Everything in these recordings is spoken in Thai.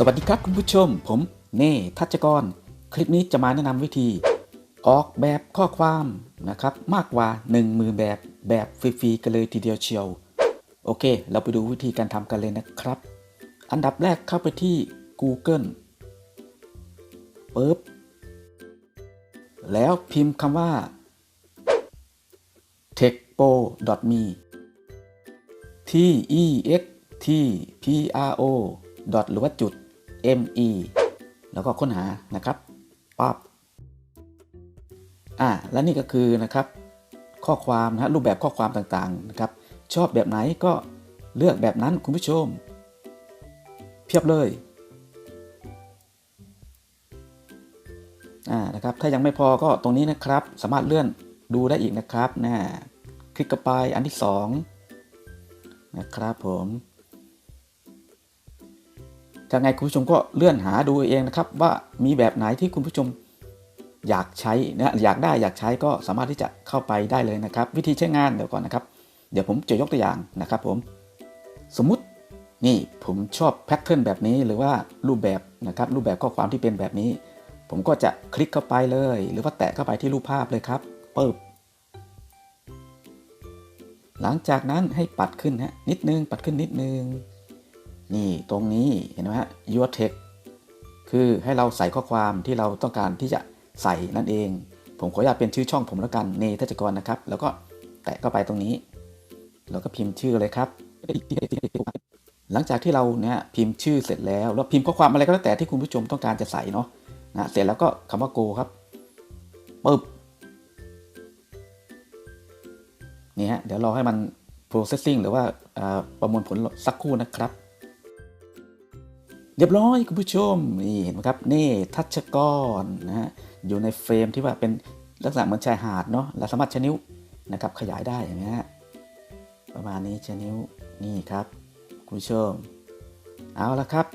สวัสดีครับคุณผู้ชม ผมเน่ทัชกร คลิปนี้จะมาแนะนำวิธี ออกแบบข้อความนะครับ มากกว่า 1 มือแบบแบบฟรีๆกันเลยทีเดียวเชียว โอเค เราไปดูวิธีการทำกันเลยนะครับ อันดับแรกเข้าไปที่ Google ปึ๊บ แล้วพิมพ์คำว่า techpo.me t e x t p r o ดอทหรือว่าจุด me แล้วก็ค้นหานะครับปั๊บอ่าและนี่ก็คือนะครับ ข้อความนะรูปแบบข้อความต่างๆนะครับ ชอบแบบไหนก็เลือกแบบนั้นคุณผู้ชม เพียบเลยอ่านะครับถ้ายังไม่พอก็ตรงนี้นะครับ สามารถเลื่อนดูได้อีกนะครับนะคลิกเข้าไปอันที่สองนะครับผม จะไงคุณผู้ชมก็เลื่อนหาดูเองนะครับว่ามีแบบไหนที่คุณผู้ชมอยากใช้นะอยากได้อยากใช้ก็สามารถที่จะเข้าไปได้เลยนะครับ วิธีใช้งานเดี๋ยวก่อนนะครับ เดี๋ยวผมจะยกตัวอย่างนะครับผมสมมุตินี่ผมชอบแพทเทิร์นแบบนี้หรือว่ารูปแบบนะครับรูปแบบข้อความที่เป็นแบบนี้ ผมก็จะคลิกเข้าไปเลย หรือว่าแตะเข้าไปที่รูปภาพเลยครับปึ๊บหลังจากนั้นให้ปัดขึ้นฮะนิดนึงปัดขึ้นนิดนึง นี่ตรงนี้เห็นไหมฮะ your text คือให้เราใส่ข้อความที่เราต้องการที่จะใส่นั่นเอง ผมขออนุญาตเป็นชื่อช่องผมแล้วกันเนทัชกรนะครับ แล้วก็แตะเข้าไปตรงนี้ แล้วก็พิมพ์ชื่อเลยครับ หลังจากที่เราเนี่ยพิมพ์ชื่อเสร็จแล้วแล้วพิมพ์ข้อความอะไรก็แล้วแต่ที่คุณผู้ชมต้องการจะใส่เนาะนะเสร็จแล้วก็คำว่า go ครับปึ๊บนี่ฮะเดี๋ยวรอให้มัน processing หรือว่าประมวลผลสักครู่นะครับ เรียบร้อยคุณผู้ชมนี่เห็นไหมครับนี่ทัชกรนะฮะอยู่ในเฟรมที่ว่าเป็นลักษณะเหมือนชายหาดเนาะและสามารถใช้นิ้วนะครับขยายได้เห็นไหมฮะประมาณนี้ใช้นิ้วนี่ครับคุณผู้ชม เอาละครับ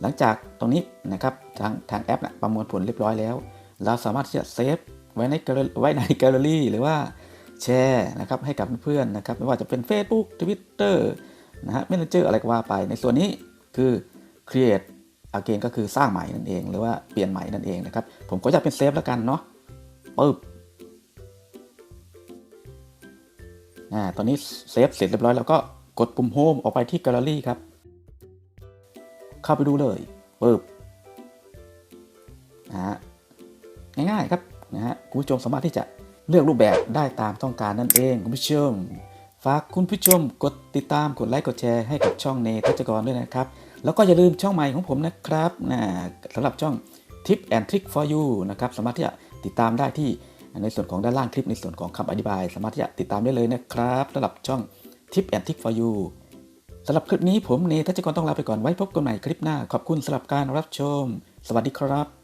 หลังจากตรงนี้นะครับทางทางแอปนะประมวลผลเรียบร้อยแล้ว เราสามารถที่จะเซฟไว้ในไว้ในแกลเลอรี่หรือว่าแชร์นะครับให้กับเพื่อนๆนะครับไม่ว่าจะเป็น Facebook Twitter นะฮะ Messenger อะไรก็ว่าไปในส่วนนี้คือ create again ก็คือสร้างใหม่นั่นเอง หรือว่าเปลี่ยนใหม่นั่นเองนะครับ ผมก็จะเป็นเซฟแล้วกันเนาะปึ๊บอ่าตอนนี้เซฟเสร็จเรียบร้อยแล้วก็กดปุ่ม Home ออกไปที่ Gallery ครับ เข้าไปดูเลยปึ๊บนะฮะง่ายๆครับนะฮะคุณผู้ชมสามารถที่จะเลือกรูปแบบได้ตามต้องการนั่นเองคุณผู้ชม ฝากคุณผู้ชมกดติดตามกดไลค์กดแชร์ให้กับช่องเนทัชกรด้วยนะครับ แล้วก็อย่าลืมช่องใหม่ของผมนะครับนะสำหรับช่อง Tip and Trick for you นะครับสามารถที่จะติดตามได้ที่ในส่วนของด้านล่างคลิปในส่วนของคำอธิบาย สามารถที่จะติดตามได้เลยนะครับสำหรับช่อง Tip and Trick for you สำหรับคลิปนี้ผมเนทัชกรต้องลาไปก่อนไว้พบกันใหม่คลิปหน้า ขอบคุณสำหรับการรับชม สวัสดีครับ